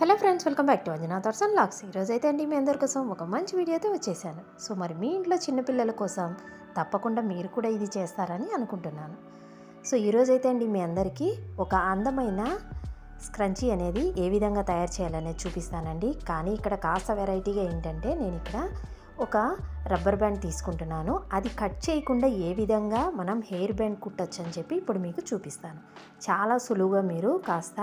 Hello friends welcome back to Anjana Darshan locks ఈరోజు అయితే అండి మీ అందరి కోసం ఒక మంచి వీడియోతో వచ్చేసాను. సో మరి మీ ఇంట్లో చిన్నపిల్లల కోసం తప్పకుండా మీరు కూడా ఇది చేస్తారని అనుకుంటున్నాను. సో ఈరోజు అయితే అండి మీ అందరికీ ఒక అందమైన స్క్రంచీ అనేది ఏ విధంగా తయారు చేయాలనేది చూపిస్తానండి. కానీ ఇక్కడ కాస్త వెరైటీగా ఏంటంటే నేను ఇక్కడ ఒక రబ్బర్ బ్యాండ్ తీసుకుంటున్నాను. అది కట్ చేయకుండా ఏ విధంగా మనం హెయిర్ బ్యాండ్ కుట్టచ్చు అని చెప్పి ఇప్పుడు మీకు చూపిస్తాను. చాలా సులువుగా మీరు కాస్త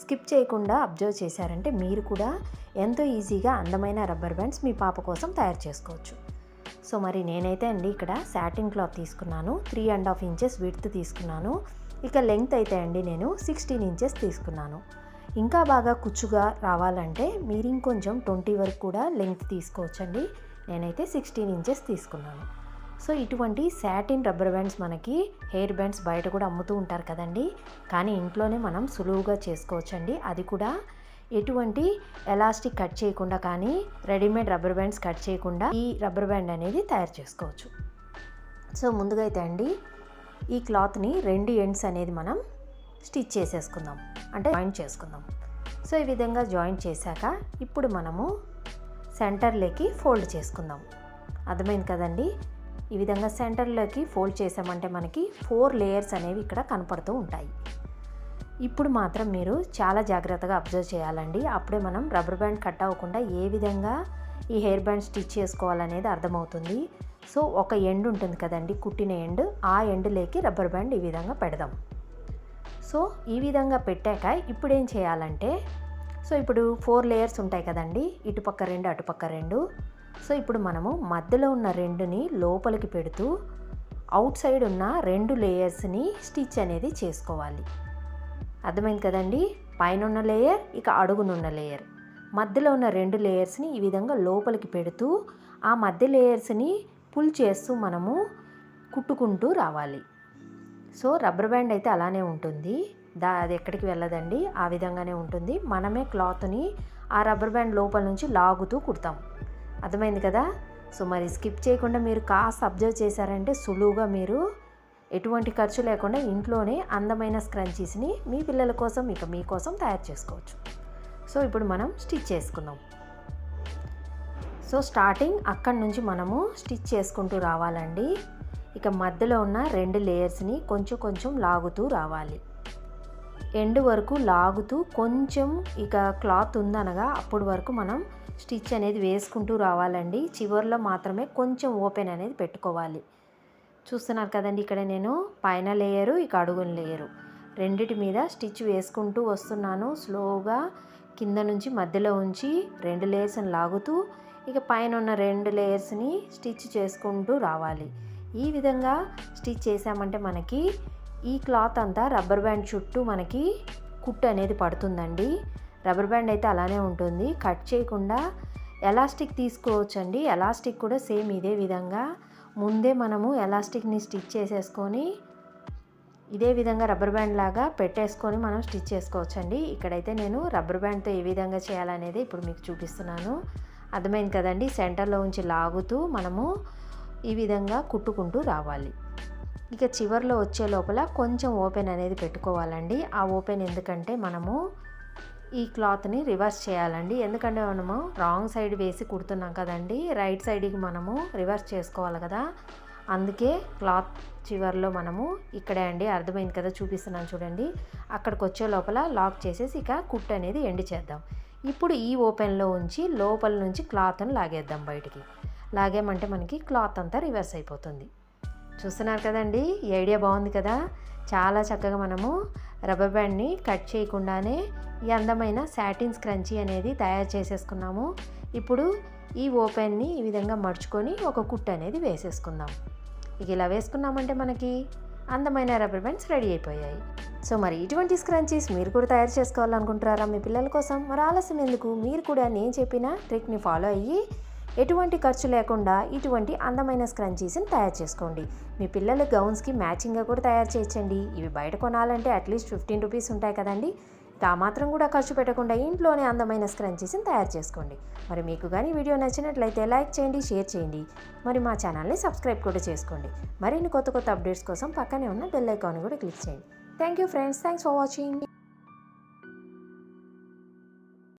స్కిప్ చేయకుండా అబ్జర్వ్ చేశారంటే మీరు కూడా ఎంతో ఈజీగా అందమైన రబ్బర్ బ్యాండ్స్ మీ పాప కోసం తయారు చేసుకోవచ్చు. సో మరి నేనైతే అండి ఇక్కడ శాటిన్ క్లాత్ తీసుకున్నాను. Three and half inches width తీసుకున్నాను. ఇక లెంగ్త్ అయితే అండి నేను సిక్స్టీన్ ఇంచెస్ తీసుకున్నాను. ఇంకా బాగా కుచ్చుగా రావాలంటే మీరు ఇంకొంచెం ట్వంటీ వరకు కూడా లెంగ్త్ తీసుకోవచ్చండి. నేనైతే సిక్స్టీన్ ఇంచెస్ తీసుకున్నాను. సో ఇటువంటి శాటిన్ రబ్బర్ బ్యాండ్స్ మనకి హెయిర్ బ్యాండ్స్ బయట కూడా అమ్ముతూ ఉంటారు కదండి. కానీ ఇంట్లోనే మనం సులువుగా చేసుకోవచ్చండి. అది కూడా ఎటువంటి ఎలాస్టిక్ కట్ చేయకుండా కానీ రెడీమేడ్ రబ్బర్ బ్యాండ్స్ కట్ చేయకుండా ఈ రబ్బర్ బ్యాండ్ అనేది తయారు చేసుకోవచ్చు. సో ముందుగా అయితే అండి ఈ క్లాత్ని రెండు ఎండ్స్ అనేది మనం స్టిచ్ చేసేసుకుందాం. అంటే జాయింట్ చేసుకుందాం. సో ఈ విధంగా జాయింట్ చేశాక ఇప్పుడు మనము సెంటర్లోకి ఫోల్డ్ చేసుకుందాం. అర్థమైంది కదండి? ఈ విధంగా సెంటర్లోకి ఫోల్డ్ చేసామంటే మనకి ఫోర్ లేయర్స్ అనేవి ఇక్కడ కనపడుతూ ఉంటాయి. ఇప్పుడు మాత్రం మీరు చాలా జాగ్రత్తగా అబ్జర్వ్ చేయాలండి. అప్పుడే మనం రబ్బర్ బ్యాండ్ కట్ అవ్వకుండా ఏ విధంగా ఈ హెయిర్ బ్యాండ్ స్టిచ్ చేసుకోవాలనేది అర్థమవుతుంది. సో ఒక ఎండ్ ఉంటుంది కదండి కుట్టిన ఎండ్. ఆ ఎండ్లోకి రబ్బర్ బ్యాండ్ ఈ విధంగా పెడదాం. సో ఈ విధంగా పెట్టాక ఇప్పుడు ఏం చేయాలంటే సో ఇప్పుడు ఫోర్ లేయర్స్ ఉంటాయి కదండి. ఇటుపక్క రెండు అటుపక్క రెండు. సో ఇప్పుడు మనము మధ్యలో ఉన్న రెండుని లోపలికి పెడుతూ అవుట్ సైడ్ ఉన్న రెండు లేయర్స్ని స్టిచ్ అనేది చేసుకోవాలి. అర్థమైంది కదండి? పైన ఉన్న లేయర్ ఇక అడుగునున్న లేయర్. మధ్యలో ఉన్న రెండు లేయర్స్ని ఈ విధంగా లోపలికి పెడుతూ ఆ మధ్య లేయర్స్ని పుల్ చేస్తూ మనము కుట్టుకుంటూ రావాలి. సో రబ్బర్ బ్యాండ్ అయితే అలానే ఉంటుంది. దా అది ఎక్కడికి వెళ్ళదండి. ఆ విధంగానే ఉంటుంది. మనమే క్లాత్ని ఆ రబ్బర్ బ్యాండ్ లోపల నుంచి లాగుతూ కుడతాం. అర్థమైంది కదా? సో మరి స్కిప్ చేయకుండా మీరు కాస్త అబ్జర్వ్ చేశారంటే సులువుగా మీరు ఎటువంటి ఖర్చు లేకుండా ఇంట్లోనే అందమైన స్క్రంచీస్ని మీ పిల్లల కోసం ఇక మీకోసం తయారు చేసుకోవచ్చు. సో ఇప్పుడు మనం స్టిచ్ చేసుకుందాం. సో స్టార్టింగ్ అక్కడి నుంచి మనము స్టిచ్ చేసుకుంటూ రావాలండి. ఇక మధ్యలో ఉన్న రెండు లేయర్స్ని కొంచెం కొంచెం లాగుతూ రావాలి. ఎండ్ వరకు లాగుతూ కొంచెం ఇక క్లాత్ ఉందనగా అప్పుడు వరకు మనం స్టిచ్ అనేది వేసుకుంటూ రావాలండి. చివరిలో మాత్రమే కొంచెం ఓపెన్ అనేది పెట్టుకోవాలి. చూస్తున్నారు కదండి ఇక్కడ నేను పైన లేయరు ఇక అడుగున లేయరు. రెండిటి మీద స్టిచ్ వేసుకుంటూ వస్తున్నాను. స్లోగా కింద నుంచి మధ్యలో ఉంచి రెండు లేయర్స్ని లాగుతూ ఇక పైన ఉన్న రెండు లేయర్స్ని స్టిచ్ చేసుకుంటూ రావాలి. ఈ విధంగా స్టిచ్ చేసామంటే మనకి ఈ క్లాత్ అంతా రబ్బర్ బ్యాండ్ చుట్టూ మనకి కుట్టు అనేది పడుతుందండి. రబ్బర్ బ్యాండ్ అయితే అలానే ఉంటుంది. కట్ చేయకుండా ఎలాస్టిక్ తీసుకోవచ్చండి. ఎలాస్టిక్ కూడా సేమ్ ఇదే విధంగా. ముందే మనము ఎలాస్టిక్ని స్టిచ్ చేసేసుకొని ఇదే విధంగా రబ్బర్ బ్యాండ్ లాగా పెట్టేసుకొని మనం స్టిచ్ చేసుకోవచ్చండి. ఇక్కడైతే నేను రబ్బర్ బ్యాండ్తో ఏ విధంగా చేయాలనేది ఇప్పుడు మీకు చూపిస్తున్నాను. అర్థమైంది కదండి? సెంటర్లో ఉంచి లాగుతూ మనము ఈ విధంగా కుట్టుకుంటూ రావాలి. ఇక చివరిలో వచ్చే లోపల కొంచెం ఓపెన్ అనేది పెట్టుకోవాలండి. ఆ ఓపెన్ ఎందుకంటే మనము ఈ క్లాత్ని రివర్స్ చేయాలండి. ఎందుకంటే మనము రాంగ్ సైడ్ వేసి కుడుతున్నాం కదండి. రైట్ సైడ్కి మనము రివర్స్ చేసుకోవాలి కదా. అందుకే క్లాత్ చివరిలో మనము ఇక్కడే అండి. అర్థమైంది కదా? చూపిస్తున్నాను చూడండి. అక్కడికి వచ్చే లోపల లాక్ చేసేసి ఇక కుట్ అనేది ఎండి చేద్దాం. ఇప్పుడు ఈ ఓపెన్లో ఉంచి లోపల నుంచి క్లాత్ని లాగేద్దాం బయటికి. లాగేమంటే మనకి క్లాత్ అంతా రివర్స్ అయిపోతుంది. చూస్తున్నారు కదండి ఈ ఐడియా బాగుంది కదా? చాలా చక్కగా మనము రబ్బర్ బ్యాండ్ని కట్ చేయకుండానే ఈ అందమైన సాటిన్ స్క్రంచీ అనేది తయారు చేసేసుకున్నాము. ఇప్పుడు ఈ ఓపెన్ని ఈ విధంగా మడుచుకొని ఒక కుట్టు అనేది వేసేసుకుందాం. ఇక ఇలా వేసుకున్నామంటే మనకి అందమైన రబ్బర్ బ్యాండ్స్ రెడీ అయిపోయాయి. సో మరి ఇటువంటి స్క్రంచీస్ మీరు కూడా తయారు చేసుకోవాలనుకుంటున్నారా మీ పిల్లల కోసం? మరి ఆలస్యం ఎందుకు? మీరు కూడా నేను చెప్పిన ట్రిక్ని ఫాలో అయ్యి ఎటువంటి ఖర్చు లేకుండా ఇటువంటి అందమైన స్క్రంచీస్ని తయారు చేసుకోండి. మీ పిల్లల గౌన్స్కి మ్యాచింగ్గా కూడా తయారు చేయొచ్చండి ఇవి బయట కొనాలంటే అట్లీస్ట్ ఫిఫ్టీన్ రూపీస్ ఉంటాయి కదండి. ఆ మాత్రం కూడా ఖర్చు పెట్టకుండా ఇంట్లోనే అందమైన స్క్రంచీస్ని తయారు చేసుకోండి. మరి మీకు కానీ వీడియో నచ్చినట్లయితే లైక్ చేయండి షేర్ చేయండి. మరి మా ఛానల్ని సబ్స్క్రైబ్ కూడా చేసుకోండి. మరిన్ని కొత్త కొత్త అప్డేట్స్ కోసం పక్కనే ఉన్న బెల్ ఐకాన్ కూడా క్లిక్ చేయండి. Thank you friends. Thanks for watching.